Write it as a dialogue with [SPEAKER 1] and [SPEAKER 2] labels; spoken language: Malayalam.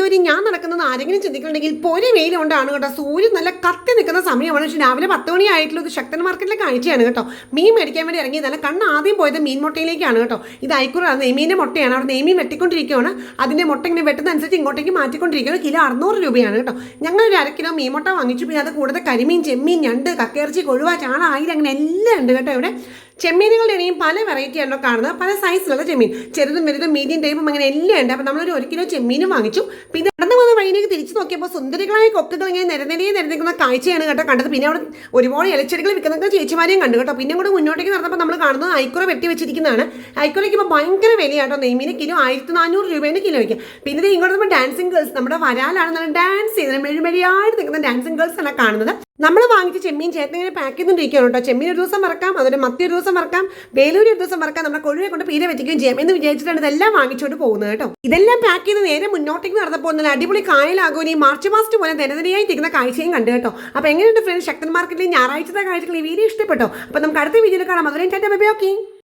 [SPEAKER 1] എന്തുവരെ ഞാൻ നടക്കുന്നത് ആരെങ്കിലും ചിന്തിക്കുന്നുണ്ടെങ്കിൽ പൊരി വെയിലുകൊണ്ടാണ് കേട്ടോ. സൂര്യൻ നല്ല കത്തി നിൽക്കുന്ന സമയമാണ്. പക്ഷേ രാവിലെ പത്ത് മണി ആയിട്ടുള്ള ഒരു ശക്തൻ മാർക്കറ്റിലെ കാഴ്ചയാണ് കേട്ടോ. മീൻ മേടിക്കാൻ വേണ്ടി ഇറങ്ങി നല്ല കണ്ണ് ആദ്യം പോയത് മീൻ മുട്ടയിലേക്കാണ് കേട്ടോ. ഇത് അയക്കൂറാണ് നെയ്മീന്റെ മുട്ടയാണ്. അവിടെ നെയ്മീൻ വെട്ടിക്കൊണ്ടിരിക്കുകയാണ് അതിന്റെ മുട്ട ഇങ്ങനെ വെട്ടുന്നതനുസരിച്ച് ഇങ്ങോട്ടേക്ക് മാറ്റിക്കൊണ്ടിരിക്കുകയാണ്. കിലോ അറുന്നൂറ് രൂപയാണ് കേട്ടോ. ഞങ്ങൾ ഒരു അര കിലോ മീൻ മുട്ട വാങ്ങിച്ചു. പിന്നെ അത് കൂടാതെ കരിമീൻ ചെമ്മീൻ ഞണ്ട് കക്കയിറച്ചി കൊഴുവ ചാണ ആയിരം അങ്ങനെ എല്ലാം ഉണ്ട് കേട്ടോ ഇവിടെ. ചെമ്മീനുകളുടെ ഇനിയും പല വെറൈറ്റി ആണല്ലോ കാണുന്നത്. പല സൈസിലുള്ള ചെമ്മീൻ. ചെറുതും വലുതും മീഡിയം ടൈപ്പും അങ്ങനെ എല്ലാം ഉണ്ട്. അപ്പം നമ്മളൊരു ഒരു കിലോ ചെമ്മീനും വാങ്ങിച്ചു. പിന്നെ നടന്നു പോകുന്ന വഴിയിലേക്ക് തിരിച്ചു നോക്കിയപ്പോൾ സുന്ദരികളായ കൊക്കുകൾ ഇങ്ങനെ നിരനിരയെ നിരനിൽക്കുന്ന കാഴ്ചയാണ് കേട്ടോ കണ്ടത്. പിന്നെ അവിടെ ഒരുപാട് ഇലച്ചെടികൾ വിൽക്കുന്ന ചേച്ചിമാരെയും കണ്ടു കേട്ടോ. പിന്നെ കൂടെ മുന്നോട്ടേക്ക് നടന്നപ്പോൾ നമ്മൾ കാണുന്നത് ഐക്കുറ വെട്ടി വെച്ചിരിക്കുന്നതാണ്. ഐക്കുറയ്ക്ക് ഇപ്പോൾ ഭയങ്കര വിലയാട്ടോ നെയ്മീന് കിലോ ആയിരത്തി നാനൂറ് രൂപേന്റെ കിലോയ്ക്ക് പിന്നെ ഇങ്ങോട്ട് നമ്മൾ ഡാൻസിങ് ഗേൾസ് നമ്മുടെ വരാലാണ് നല്ല ഡാൻസ് ചെയ്യുന്നത് മെഴുമെഴിയായിട്ട് നിൽക്കുന്ന ഡാൻസിങ് ഗേൾസ് ആണ് കാണുന്നത്. നമ്മൾ വാങ്ങിച്ച ചെമ്മീൻ ചേട്ടൻ ഇങ്ങനെ പാക്ക് ചെയ്തുകൊണ്ടിരിക്കുകയാണ് കേട്ടോ. ചെമ്മീൻ ഒരു ദിവസം മറക്കാം അതുപോലെ മത്തി ഒരു ദിവസം മറക്കാം വേലൂരി ഒരു ദിവസം മറക്കാം നമ്മുടെ കൊഴുവെ കൊണ്ട് പീര വെറ്റിക്കുകയും ചെയ്യാം എന്ന് വിചാരിച്ചിട്ടാണ് ഇതെല്ലാം വാങ്ങിച്ചുകൊണ്ട് പോകുന്നത് കേട്ടോ. ഇതെല്ലാം പാക്ക് ചെയ്ത് നേരെ മുന്നോട്ടേക്ക് നടന്നപ്പോൾ നല്ല അടിപൊളി കായലാകും. ഈ മാർച്ച് മാസ്റ്റ് പോലെ നിരനിരയായി തിരിക്കുന്ന കാഴ്ചയും കണ്ടു കേട്ടോ. അപ്പോൾ എങ്ങനെയുണ്ട് ഫ്രണ്ട് ശക്തൻ മാർക്കറ്റിലെ ഞായറാഴ്ചത്തെ കാഴ്ചകൾ ഈ വീഡിയോ ഇഷ്ടപ്പെട്ടോ? അപ്പോൾ നമുക്ക് അടുത്ത വീഡിയോയിൽ കാണാം. അതുവരെ ബൈ ഓക്കെ.